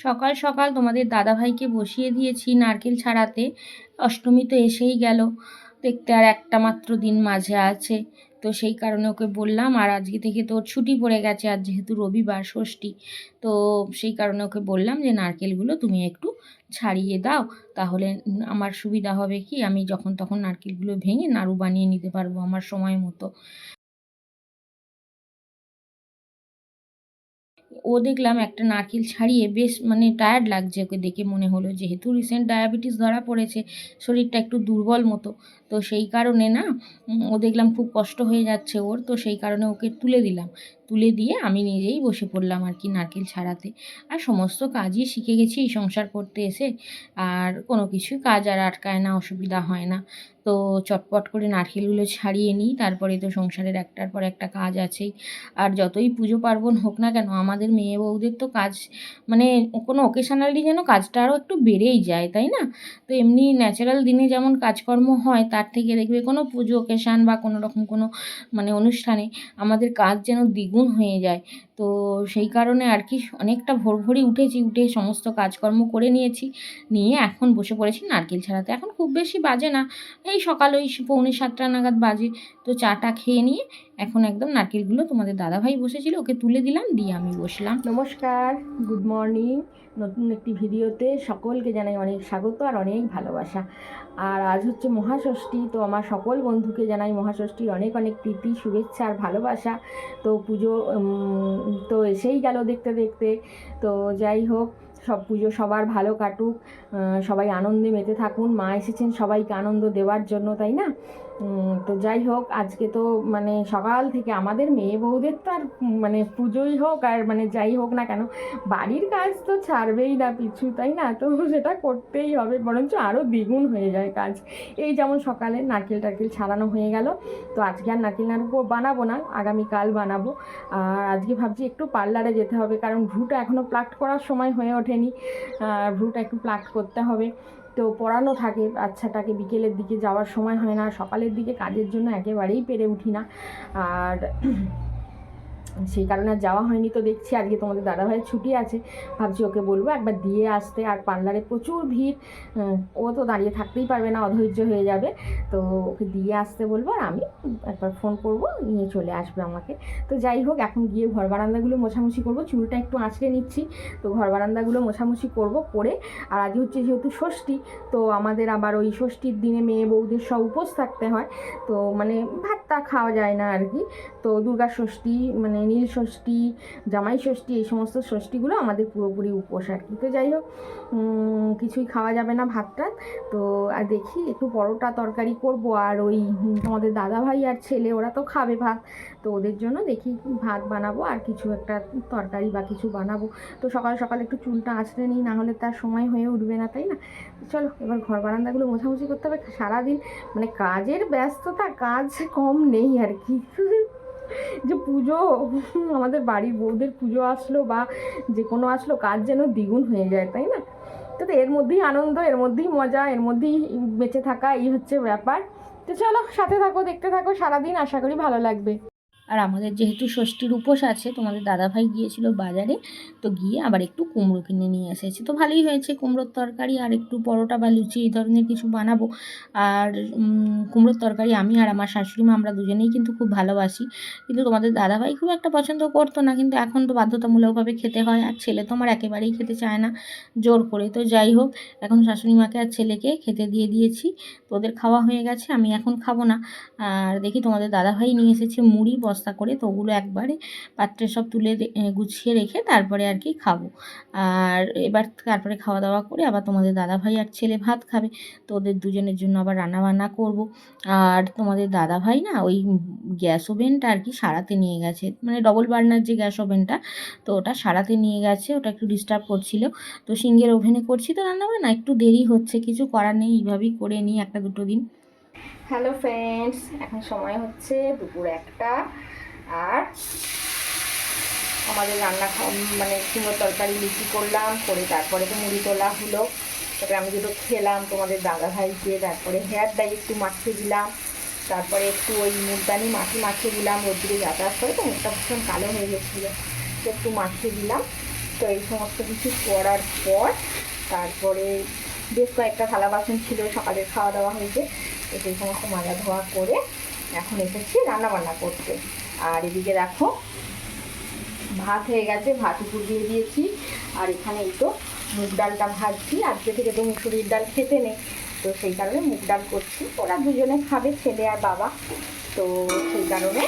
সকাল সকাল তোমাদের দাদাভাইকে বসিয়ে দিয়েছি নারকেল ছাড়াতে। অষ্টমী তো এসেই গেল। দেখতে আর একটা মাত্র দিন মাঝে আছে। তো সেই কারণে ওকে বললাম, আর আজকে থেকে তোর ছুটি পড়ে গেছে আর যেহেতু রবিবার, ষষ্ঠী। তো সেই কারণে ওকে বললাম যে, নারকেলগুলো তুমি একটু ছাড়িয়ে দাও। তাহলে আমার সুবিধা হবে কি? আমি যখন তখন নারকেলগুলো ভেঙে নাড়ু বানিয়ে নিতে পারব আমার সময় মতো। ও দেখলাম একটা নারকেল ছাড়িয়ে বেশ মানে টায়ার্ড লাগছে ওকে দেখে মনে হলো যেহেতু রিসেন্ট ডায়াবেটিস ধরা পড়েছে, শরীরটা একটু দুর্বল মতো। তো সেই কারণে না ও দেখলাম খুব কষ্ট হয়ে যাচ্ছে ওর, তো সেই কারণে ওকে তুলে দিলাম। তুলে দিয়ে আমি নিজেই বসে পড়লাম আর কি নারকেল ছাড়াতে। আর সমস্ত কাজই শিখে গেছি সংসার করতে এসে। আর কোনো কিছুই কাজ আর আটকায় না, অসুবিধা হয় না। তো চটপট করে নারকেলগুলো ছাড়িয়ে নিই, তারপরে তো সংসারের একটার পর একটা কাজ আছেই। আর যতই পুজো পার্বণ হোক না কেন, আমাদের মেয়ে বউদের তো কাজ মানে কোনো ওকেশনালি যেন কাজটা আরও একটু বেড়েই যায়, তাই না? তো এমনি ন্যাচারাল দিনে যেমন কাজকর্ম হয়, তার থেকে দেখবে কোনো পুজো ওকেশান বা কোনো রকম কোনো মানে অনুষ্ঠানে আমাদের কাজ যেন দ্বিগুণ হয়ে যায়। তো সেই কারণে আর কি অনেকটা ভোর ভোরই উঠেছি, উঠে সমস্ত কাজকর্ম করে নিয়েছি। নিয়ে এখন বসে পড়েছি নারকেল ছাড়াতে। এখন খুব বেশি বাজে না। এই সকাল ওই পৌনে সাতটা নাগাদ বাজে। তো চাটা খেয়ে নিয়ে এখন একদম নারকেলগুলো তোমাদের দাদাভাই বসেছিল, ওকে তুলে দিলাম, দিয়ে আমি বসলাম। নমস্কার, গুড মর্নিং। নতুন একটি ভিডিওতে সকলকে জানাই অনেক স্বাগত আর অনেক ভালোবাসা। আর আজ হচ্ছে মহাষষ্ঠী, তো আমার সকল বন্ধুকে জানাই মহাষষ্ঠীর অনেক অনেক প্রীতি, শুভেচ্ছা আর ভালোবাসা। তো পুজো তো এসেই গেল দেখতে দেখতে। তো যাই হোক, সব পুজো সবার ভালো কাটুক। সবাই আনন্দে মেতে থাকুন। মা এসেছেন সবাইকে আনন্দ দেওয়ার জন্য, তাই না? তো যাই হোক, আজকে তো মানে সকাল থেকে আমাদের মেয়ে বউদের তো আর মানে পুজোই হোক আর মানে যাই হোক না কেন, বাড়ির কাজ তো ছাড়বেই না পিছু, তাই না? তো সেটা করতেই হবে, বরঞ্চ আরও দ্বিগুণ হয়ে যায় কাজ। এই যেমন সকালে নারকেল টারকেল ছাড়ানো হয়ে গেল, তো আজকে আর নারকেল নাড়ু বানাবো না, আগামীকাল বানাবো। আর আজকে ভাবছি একটু পার্লারে যেতে হবে, কারণ ভ্রুটা এখনও প্লাক্ট করার সময় হয়ে ওঠেনি। ভ্রুটা একটু প্লাক্ট করতে হবে। তো পড়ানো থাকে, বাচ্চাটাকে বিকেলের দিকে যাওয়ার সময় হয় না, সকালের দিকে কাজের জন্য একেবারেই পেরে উঠি না। আর সেই কারণে আর যাওয়া হয়নি তো দেখছি। আজকে তোমাদের দাদাভাইয়ের ছুটি আছে। ভাবছি ওকে বলব একবার দিয়ে আসতে। আর পার্লারে প্রচুর ভিড়। ও তো দাঁড়িয়ে থাকতেই পারবে না, অধৈর্য হয়ে যাবে। তো ওকে দিয়ে আসতে বলব আর আমি একবার ফোন করব, নিয়ে চলে আসবে আমাকে। তো যাই হোক, এখন গিয়ে ঘর বারান্দাগুলো মোছামুছি করব। চুলটা একটু আঁচড়ে নিচ্ছি। তো ঘর বারান্দাগুলো মোছামুছি করব করে। আর আজ হচ্ছে যেহেতু ষষ্ঠী, তো আমাদের আবার ওই ষষ্ঠীর দিনে মেয়ে বউদের সব উপোস থাকতে হয়। তো মানে ভাতটা খাওয়া যায় না আর কি। তো দুর্গা ষষ্ঠী মানে নীল ষষ্ঠী, জামাই ষষ্ঠী, এই সমস্ত ষষ্ঠীগুলো আমাদের পুরোপুরি উপোস আর কি। তো যাই হোক কিছুই খাওয়া যাবে না ভাতটা তো আর দেখি একটু পরোটা তরকারি করব। আর ওই আমাদের দাদা ভাই আর ছেলে, ওরা তো খাবে ভাত। তো ওদের জন্য দেখি ভাত বানাবো আর কিছু একটা তরকারি বা কিছু বানাবো। তো সকাল সকাল একটু চুলটা আঁচড়ে নিই, না হলে তার সময় হয়ে উঠবে না, তাই না? চলো, এবার ঘর বারান্দাগুলো মোছামুছি করতে হবে। সারাদিন মানে কাজের ব্যস্ততা, কাজ কম নেই আর কি। যে পুজো আমাদের বাড়ির বউদের পুজো আসলো বা যে কোনো আসলো, কাজ যেন দ্বিগুণ হয়ে যায়, তাই না? তো এর মধ্যেই আনন্দ, এর মধ্যেই মজা, এর মধ্যেই বেঁচে থাকা, এই হচ্ছে ব্যাপার। তো চলো, সাথে থাকো, দেখতে থাকো, সারাদিন আশা করি ভালো লাগবে। আর আমাদের যেহেতু ষষ্ঠীর উপোস আছে, তোমাদের দাদাভাই গিয়েছিল বাজারে, তো গিয়ে আবার একটু কুমড়ো কিনে নিয়ে এসেছে। তো ভালোই হয়েছে, কুমড়োর তরকারি আর একটু পরোটা বা লুচি এই ধরনের কিছু বানাবো। আর কুমড়োর তরকারি আমি আর আমার শাশুড়ি মা, আমরা দুজনেই কিন্তু খুব ভালোবাসি। কিন্তু তোমাদের দাদাভাই খুব একটা পছন্দ করতো না, কিন্তু এখন তো বাধ্যতামূলকভাবে খেতে হয়। আর ছেলে তো আমার একেবারেই খেতে চায় না, জোর করে। তো যাই হোক, এখন শাশুড়ি মাকে আর ছেলেকে খেতে দিয়ে দিয়েছি। তো ওদের খাওয়া হয়ে গেছে, আমি এখন খাব না। আর দেখি তোমাদের দাদাভাই নিয়ে এসেছে মুড়ি বস্তা করে তো ওগুলো একবারে পাত্রে সব তুলে গুছিয়ে রেখে তারপরে আর কি খাব। আর এবার তারপরে খাওয়া দাওয়া করে আবার তোমাদের দাদা ভাই আর ছেলে ভাত খাবে। তো ওদের দুজনের জন্য আবার রান্না বান্না করব। আর তোমাদের দাদাভাই না ওই গ্যাস ওভেনটা আর কি সারাতে নিয়ে গেছে। মানে ডবল বার্নার যে গ্যাস ওভেনটা, তো ওটা সারাতে নিয়ে গেছে। ওটা একটু ডিস্টার্ব করছিল। তো সিঙ্গের ওভেনে করছি তো রান্না বান্না একটু দেরি হচ্ছে, কিছু করার নেই। এইভাবেই করে নিই একটা দুটো দিন। হ্যালো ফ্রেন্ডস, এখন সময় হচ্ছে দুপুর একটা। আর আমাদের রান্না মানে কুমড়ো তরকারি লুচি করলাম, করে তারপরে তো মুড়ি তোলা হলো। তারপরে আমি দুটো খেলাম তোমাদের দাদা ভাইকে তারপরে হেয়ার ডাই একটু মাখিয়ে দিলাম। তারপরে একটু ওই মুলতানি মাটি মাখিয়ে দিলাম রোদ্দুরে যাতায়াত করে, তো মুখটা ভীষণ কালো হয়ে গেছিল, তো একটু মাখিয়ে দিলাম। তো এই সমস্ত কিছু করার পর, তারপরে বেশ কয়েকটা থালা বাসন ছিল, সকালের খাওয়া দাওয়া হয়েছে। তো সমস্ত মাজা ধোয়া করে এখন এসেছি রান্না বান্না করতে। আর এদিকে দেখো, ভাত হয়ে গেছে ভাত উপর দিয়ে দিয়েছি। আর এখানে এই তো মুগ ডালটা ভাজছি। আজকে থেকে তো মুসুরির ডাল খেতে নেই। তো সেই কারণে মুগ ডাল করছি। ওরা দুজনে খাবে, ছেলে আর বাবা। তো সেই কারণে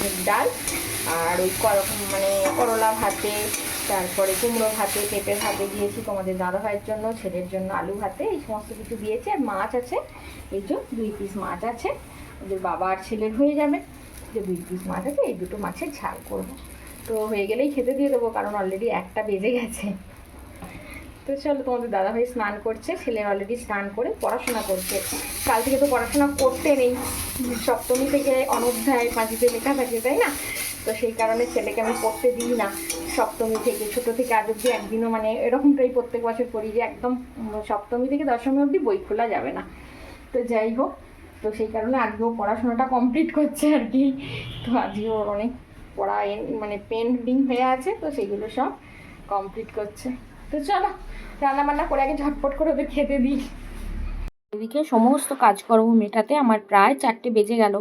মুগ ডাল আর ওই মানে করলা ভাতে তারপরে কুমড়ো ভাতে, পেঁপে ভাতে দিয়েছি তোমাদের দাদা ভাইয়ের জন্য, ছেলের জন্য আলু ভাতে, এই সমস্ত কিছু দিয়েছি। আর মাছ আছে, এই যে দুই পিস মাছ আছে। ওদের বাবা আর ছেলের হয়ে যাবে, যে দুই পিস মাছ আছে, এই দুটো মাছের ঝাল করব। তো হয়ে গেলেই খেতে দিয়ে দেবো, কারণ অলরেডি একটা বেজে গেছে। তো চলো, তোমাদের দাদাভাই স্নান করছে ছেলের অলরেডি স্নান করে পড়াশোনা করছে। কাল থেকে তো পড়াশোনা করতে নেই। সপ্তমী থেকে অনধ্যায় পাঁচিতে লেখা থাকে, তাই না? তো সেই কারণে ছেলেকে আমি পড়তে দিই না। সপ্তমী থেকে, ছোট থেকে আজ অব্দি একদিনও মানে এরকমটাই প্রত্যেক বছর করি যে একদম সপ্তমী থেকে দশমী অবধি বই খোলা যাবে না। তো যাই হোক, তো সেই কারণে আজকেও পড়াশোনাটা কমপ্লিট করছে আর কি। তো আজকেও অনেক পড়া মানে পেন্ডিং হয়ে আছে, তো সেগুলো সব কমপ্লিট করছে। তো চলো রান্না বান্না করে আগে ঝটপট করে ওদের খেতে দিই। এদিকে সমস্ত কাজকর্ম মেটাতে আমার প্রায় চারটে বেজে গেল।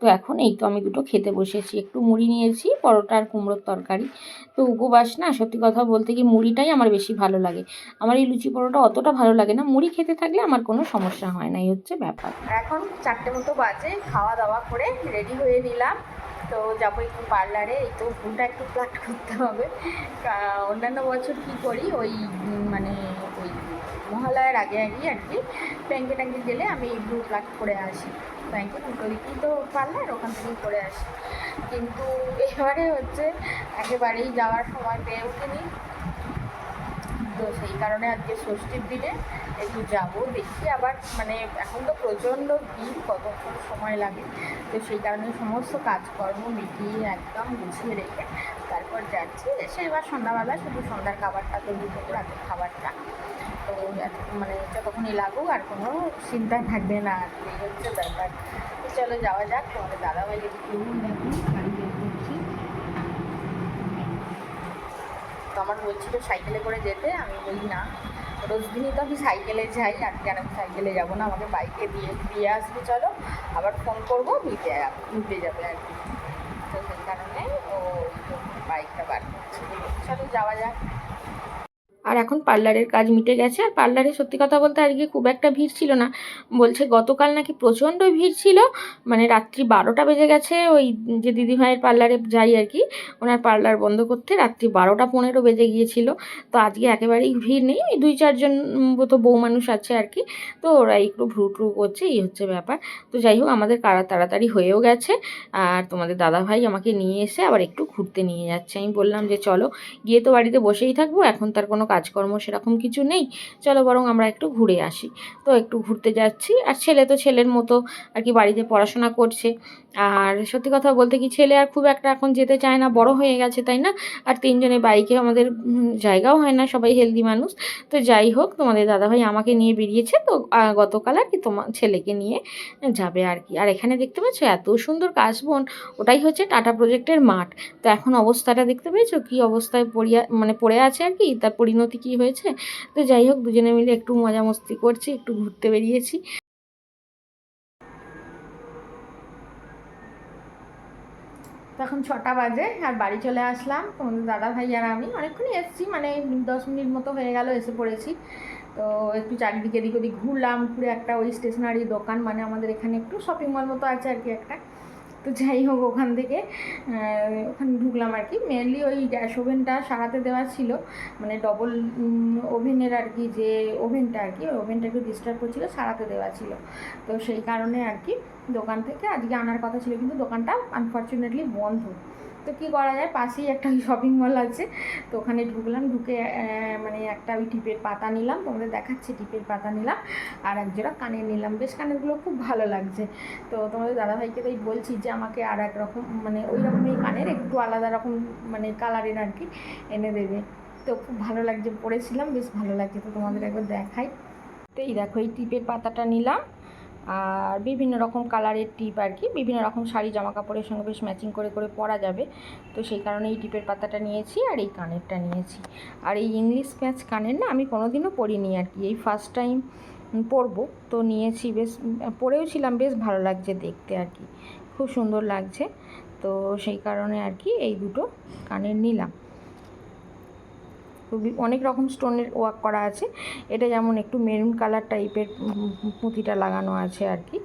তো এখন এই তো আমি দুটো খেতে বসেছি। একটু মুড়ি নিয়েছি, পরোটা আর কুমড়োর তরকারি। তো উপবাস না, সত্যি কথা বলতে কি মুড়িটাই আমার বেশি ভালো লাগে। আমার এই লুচি পরোটা অতটা ভালো লাগে না। মুড়ি খেতে থাকলে আমার কোনো সমস্যা হয় না, এই হচ্ছে ব্যাপার। এখন চারটে মতো বাজে খাওয়া দাওয়া করে রেডি হয়ে নিলাম। তো যাব একটু পার্লারে, এই তো ভুলটা একটু প্লাট করতে হবে। অন্যান্য বছর কি করি? ওই মানে মহালয়ার আগে আগেই আর কি। ব্যাঙ্কে ট্যাঙ্কে গেলে আমি ব্লু প্লাক করে আসি। উল্টো দিকেই তো পার্লার ওখান থেকেই করে আসি। কিন্তু এবারে হচ্ছে একেবারেই যাওয়ার সময় পেয়ে ওঠেনি তো সেই কারণে আজকে ষষ্ঠীর দিনে একটু যাব, দেখি আবার মানে এখন তো প্রচণ্ড ভিড়, কতক্ষণ সময় লাগে। তো সেই কারণে সমস্ত কাজকর্ম মিটিয়ে একদম গুছিয়ে রেখে তারপর যাচ্ছি। এসে এবার সন্ধ্যাবেলা শুধু সন্ধ্যার খাবারটা তৈরি করব রাতের খাবারটা। মানে যতক্ষণই লাগুক আর কোনো চিন্তা থাকবে না। আর কি, হচ্ছে ব্যাপার। চলো যাওয়া যাক তোমাদের দাদাভাই যদি দেখুন তো আমার বলছিল সাইকেলে করে যেতে আমি বলি না। রোজ দিনই তো আমি সাইকেলে যাই আর কেন আমি সাইকেলে যাব না? আমাকে বাইকে দিয়ে দিয়ে আসবে চলো। আবার ফোন করব নিতে নিতে যাবে আর কি। তো সেই কারণে ও বাইকটা বার করছে। চলো যাওয়া যাক। আর এখন পার্লারের কাজ মিটে গেছে। আর পার্লারে সত্যি কথা বলতে আজকে খুব একটা ভিড় ছিল না। বলছে গতকাল নাকি প্রচণ্ড ভিড় ছিল। মানে রাত্রি বারোটা বেজে গেছে। ওই যে দিদিভাইয়ের পার্লারে যাই আর কি, ওনার পার্লার বন্ধ করতে রাত্রি বারোটা পনেরো বেজে গিয়েছিল। তো আজকে একেবারেই ভিড় নেই। ওই দুই চারজন মতো বউ মানুষ আছে আর কি। তো ওরা একটু ভ্রু ট্রু করছে, এই হচ্ছে ব্যাপার। তো যাই হোক, আমাদের কারা তাড়াতাড়ি হয়েও গেছে। আর তোমাদের দাদাভাই আমাকে নিয়ে এসে আবার একটু ঘুরতে নিয়ে যাচ্ছে। আমি বললাম যে চলো, গিয়ে তো বাড়িতে বসেই থাকব। এখন তার কোনো কাজকর্ম সেরকম কিছু নেই। চলো বরং আমরা একটু ঘুরে আসি। তো একটু ঘুরতে যাচ্ছি। আর ছেলে তো ছেলের মতো আর কি বাড়িতে পড়াশোনা করছে। আর সত্যি কথা বলতে কি ছেলে আর খুব একটা এখন যেতে চায় না। বড় হয়ে গেছে, তাই না? আর তিনজনে বাইকে আমাদের জায়গাও হয় না। সবাই হেলদি মানুষ। তো যাই হোক, তোমাদের দাদাভাই আমাকে নিয়ে বেরিয়েছে। তো গতকাল আর কি তোমার ছেলেকে নিয়ে যাবে আর কি। আর এখানে দেখতে পাচ্ছ এত সুন্দর কাশবন। ওটাই হচ্ছে টাটা প্রজেক্টের মাঠ। তো এখন অবস্থাটা দেখতে পেয়েছ? কি অবস্থায় পড়িয়া মানে পড়ে আছে আর কি? তার পরিণতি কি হয়েছে? তো যাই হোক, দুজনে মিলে একটু মজা মস্তি করছি, একটু ঘুরতে বেরিয়েছি। তখন ছটা বাজে, আর বাড়ি চলে আসলাম। তোমাদের দাদা ভাই আর আমি। অনেকক্ষণই এসেছি মানে দশ মিনিট মতো হয়ে গেল, এসে পড়েছি। তো একটু চারিদিকে এদিক ওদিক ঘুরলাম, ঘুরে একটা ওই স্টেশনারি দোকান মানে আমাদের এখানে একটু শপিং মল মতো আছে আর কি একটা। তো যাই হোক ওখান থেকে ওখানে ঢুকলাম আর কি। মেনলি ওই গ্যাস ওভেনটা সারাতে দেওয়া ছিল। মানে ডবল ওভেনের আর কি যে ওভেনটা আর কি, ওই ওভেনটা একটু ডিস্টার্ব করছিল, সারাতে দেওয়া ছিল। তো সেই কারণে আর কি দোকান থেকে আজকে আনার কথা ছিল, কিন্তু দোকানটা আনফর্চুনেটলি বন্ধ। তো কী করা যায়? পাশেই একটা শপিং মল আছে। তো ওখানে ঢুকলাম, ঢুকে মানে একটা ওই টিপের পাতা নিলাম। তোমাদের দেখাচ্ছি, টিপের পাতা নিলাম। আর এক জোড়া কানের নিলাম। বেশ, কানেরগুলো খুব ভালো লাগছে। তো তোমাদের দাদাভাইকে তাই বলছি যে, আমাকে আর এক রকম মানে ওই রকমই কানের, একটু আলাদা রকম মানে কালারের আর কি এনে দেবে। তো খুব ভালো লাগছে, পরেছিলাম, বেশ ভালো লাগছে। তো তোমাদের একবার দেখাই। তো এই দেখো, এই টিপের পাতাটা নিলাম। আর বিভিন্ন রকম কালারের টিপ আর কি, বিভিন্ন রকম শাড়ি জামা কাপড়ের সঙ্গে বেশ ম্যাচিং করে করে পরা যাবে। তো সেই কারণে এই টিপের পাতাটা নিয়েছি আর এই কানেরটা নিয়েছি। আর এই ইংলিশ ম্যাচ কানের না আমি কোনোদিনও পরিনি আর কি, এই ফার্স্ট টাইম পরবো। তো নিয়েছি বেশ, পরেও ছিলাম, বেশ ভালো লাগছে দেখতে আর কি, খুব সুন্দর লাগছে। তো সেই কারণে আর কি এই দুটো কানের নিলাম। অনেক রকম স্টোনের ওয়ার্ক করা আছে। এটা যেমন একটু মেরুন কালার টাইপের পুঁতিটা লাগানো আছে আর কি।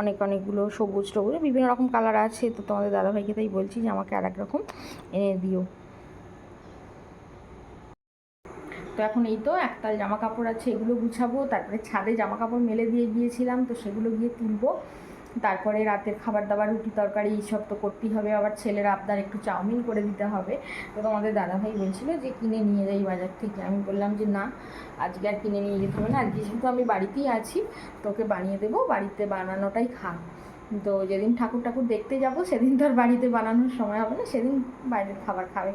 অনেক, অনেকগুলো সবুজ টবুজ, বিভিন্ন রকম কালার আছে। তো তোমাদের দাদাভাইকে তাই বলছি যে আমাকে আর এক রকম এনে দিও। তো এখন এই তো একতাল জামা কাপড় আছে, এগুলো গুছাবো। তারপরে ছাদে জামা কাপড় মেলে দিয়ে গিয়েছিলাম, তো সেগুলো গিয়ে তুলবো। তারপরে রাতের খাবার দাবার রুটি তরকারি এইসব তো করতেই হবে। আবার ছেলের আবদার একটু চাউমিন করে দিতে হবে। তো তোমাদের দাদাভাই বলছিল যে, কিনে নিয়ে যাই বাজার থেকে। আমি বললাম যে, না, আজকে আর কিনে নিয়ে যেতে হবে না। আজকে যেহেতু আমি বাড়িতেই আছি, তোকে বানিয়ে দেবো। বাড়িতে বানানোটাই খা তো যেদিন ঠাকুর ঠাকুর দেখতে যাব, সেদিন তো আর বাড়িতে বানানোর সময় হবে না। সেদিন বাইরের খাবার খাবে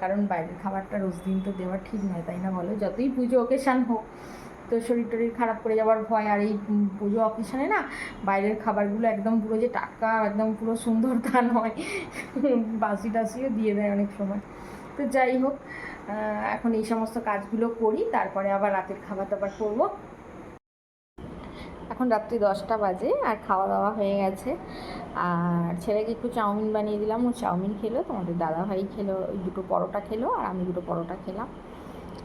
কারণ বাইরের খাবারটা রোজ দিন তো দেওয়া ঠিক নয়, তাই না বলো? যতই পুজো অকেশান হোক। তো শরীর টরীর খারাপ করে যাওয়ার ভয় আর এই পুজো অকেশানে না বাইরের খাবারগুলো একদম পুরো যে টাটকা, একদম পুরো সুন্দর তা নয়। বাসি টাসিও দিয়ে দেয় অনেক সময়। তো যাই হোক এখন এই সমস্ত কাজগুলো করি, তারপরে আবার রাতের খাবার দাবার করব। এখন রাত্রি দশটা বাজে আর খাওয়া দাওয়া হয়ে গেছে। আর ছেলেকে একটু চাউমিন বানিয়ে দিলাম। ও চাউমিন খেলো, তোমাদের দাদাভাই খেলো দুটো পরোটা খেলো, আর আমি দুটো পরোটা খেলাম।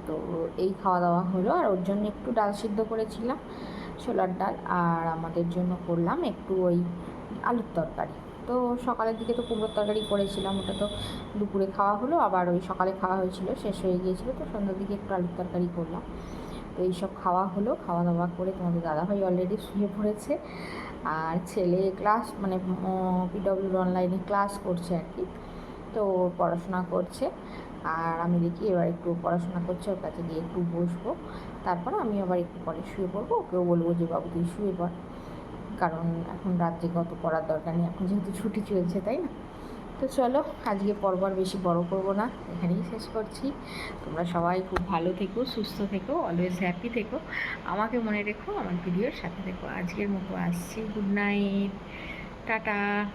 তো এই খাওয়া দাওয়া হলো। আর ওর জন্য একটু ডাল সিদ্ধ করেছিলাম, ছোলার ডাল, আর আমাদের জন্য করলাম একটু ওই আলুর তরকারি। তো সকালের দিকে তো কুমড়োর তরকারি করেছিলাম, ওটা তো দুপুরে খাওয়া হলো, আবার ওই সকালে খাওয়া হয়েছিল, শেষ হয়ে গিয়েছিল, তো সন্ধ্যার দিকে একটু আলুর তরকারি করলাম। তো এইসব খাওয়া হলো খাওয়া দাওয়া করে তোমাদের দাদাভাই অলরেডি শুয়ে পড়েছে, আর ছেলে ক্লাস মানে পিডব্লিউর অনলাইনে ক্লাস করছে আর কি, তো পড়াশোনা করছে। আর আমি দেখি এবার একটু পড়াশোনা করছে, ওর কাছে গিয়ে একটু বসবো। তারপর আমি আবার একটু পরে শুয়ে পড়ব। ওকেও বলব যে, বাবু, তুই শুয়ে পড়। কারণ এখন রাত্রে কত পড়ার দরকার নেই। এখন যেহেতু ছুটি চলছে, তাই না? তো চলো, আজকে পর্ব আর বেশি বড় করব না। এখানেই শেষ করছি। তোমরা সবাই খুব ভালো থেকো, সুস্থ থেকো অলওয়েজ হ্যাপি থেকো। আমাকে মনে রেখো, আমার ভিডিওর সাথে থেকো। আজকের মতো আসছি। Good night tata.